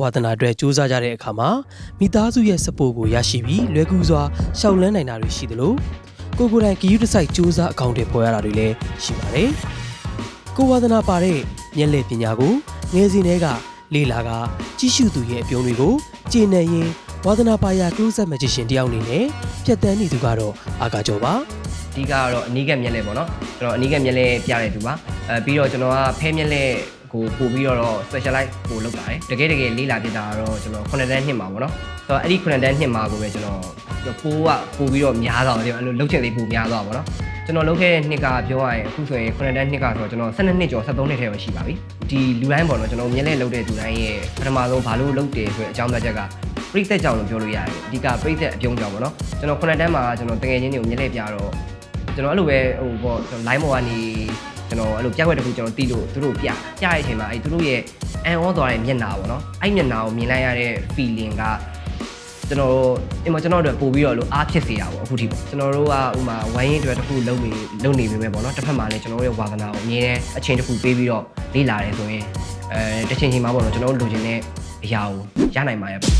ဝါသနာအတွက်စူးစမ်းကြတဲ့အခါမှာမိသားစုရဲ့စပို့ကိုရရှိပြီးလွယ်ကူစွာရှောက်လန်းနိုင်တာတွေရှိသလိုကိုကိုယ်တိုင်ဂရုတစိုက်စူးစမ်းအကောင့်တွေပေါ်ရတာတွေလည်းရှိပါတယ်။ကိုဝါသနာပါတဲ့မျက်လက်ပညာကိုငယ်စဉ်တည်းကလေ့လာကကြီးစုသူရဲ့အပြုံးတွေကိုကျေနပ်ရင်ဝါသနာပါရာ closet magician တယောက်အနေနဲ့ဖြတ်တန်းနေသူကတော့အာကာကျော်ပါအဓိကကတော့အနီးကပ်မျက်လဲပေါ့နော်ကျွန်တော်အနီးကပ်မျက်လဲပြတဲ့သူပါအဲပြီးတော့ကျွန်တော်ကဖဲမျက်လဲ ကိုပို့ပြီးတော့ specialize ကိုလုပ်ပါတယ်တကယ်တကယ်လေးလာပြတာကတော့ကျွန်တော်9တန်းနှစ်မှာပေါ့နော်ဆိုတော့အဲ့ဒီ9တန်းနှစ်မှာကိုပဲကျွန်တော်ပိုးကပို့ပြီးတော့များသွားတယ်အဲ့လိုလုပ်ချင်သေးပိုများသွားပါပေါ့နော်ကျွန်တော်လုပ်ခဲ့တဲ့နှစ်ကပြောရရင်အခုဆိုရင်9တန်းနှစ်ကဆိုတော့ကျွန်တော်12နှစ်ကျော်73နှစ်ထဲမှာရှိပါပြီဒီလူတိုင်းပေါ့နော်ကျွန်တော်မျက်လဲလုပ်တဲ့သူတိုင်းရဲ့ပထမဆုံးဘာလို့လုပ်တယ်ဆိုတဲ့အကြောင်းပြချက်ကပြိသက်ကြောင့်လို့ပြောလို့ရတယ်အဓိကပြိသက်အပြုံးကြောင့်ပေါ့နော်ကျွန်တော်9တန်းမှာကျွန်တော်တကယ်ချင်းတွေကိုမျက်လဲပြတော့ကျွန်တော်အဲ့လိုပဲဟိုပေါ့ကျွန်တော် line ပေါ်ကနေ ကျွန်တော်အဲ့လိုပြက်ွက်တစ်ခုကျွန်တော်တီးလို့သူတို့ပြပြတဲ့အချိန်မှာအဲ့သူတို့ရဲ့အန်ဩသွားတဲ့မျက်နှာပေါ့နော်အဲ့မျက်နှာကိုမြင်လိုက်ရတဲ့ feeling ကကျွန်တော်တို့အင်မကျွန်တော်တို့ပို့ပြီးတော့လို့အားဖြစ်စေတာပေါ့အခုထိပေါ့ကျွန်တော်တို့ကဥမာဝိုင်းရင်အတွက်တစ်ခုလုံးနေလုံးနေပြီပဲပေါ့နော်တစ်ဖက်မှာလည်းကျွန်တော်တို့ရဲ့ဝါသနာကိုအမြဲတမ်းအချိန်တစ်ခုပေးပြီးတော့လေ့လာတယ်ဆိုရင်အဲတစ်ချိန်ချိန်မှာပေါ့နော်ကျွန်တော်တို့လိုချင်တဲ့အရာကိုရနိုင်ပါရဲ့ပေါ့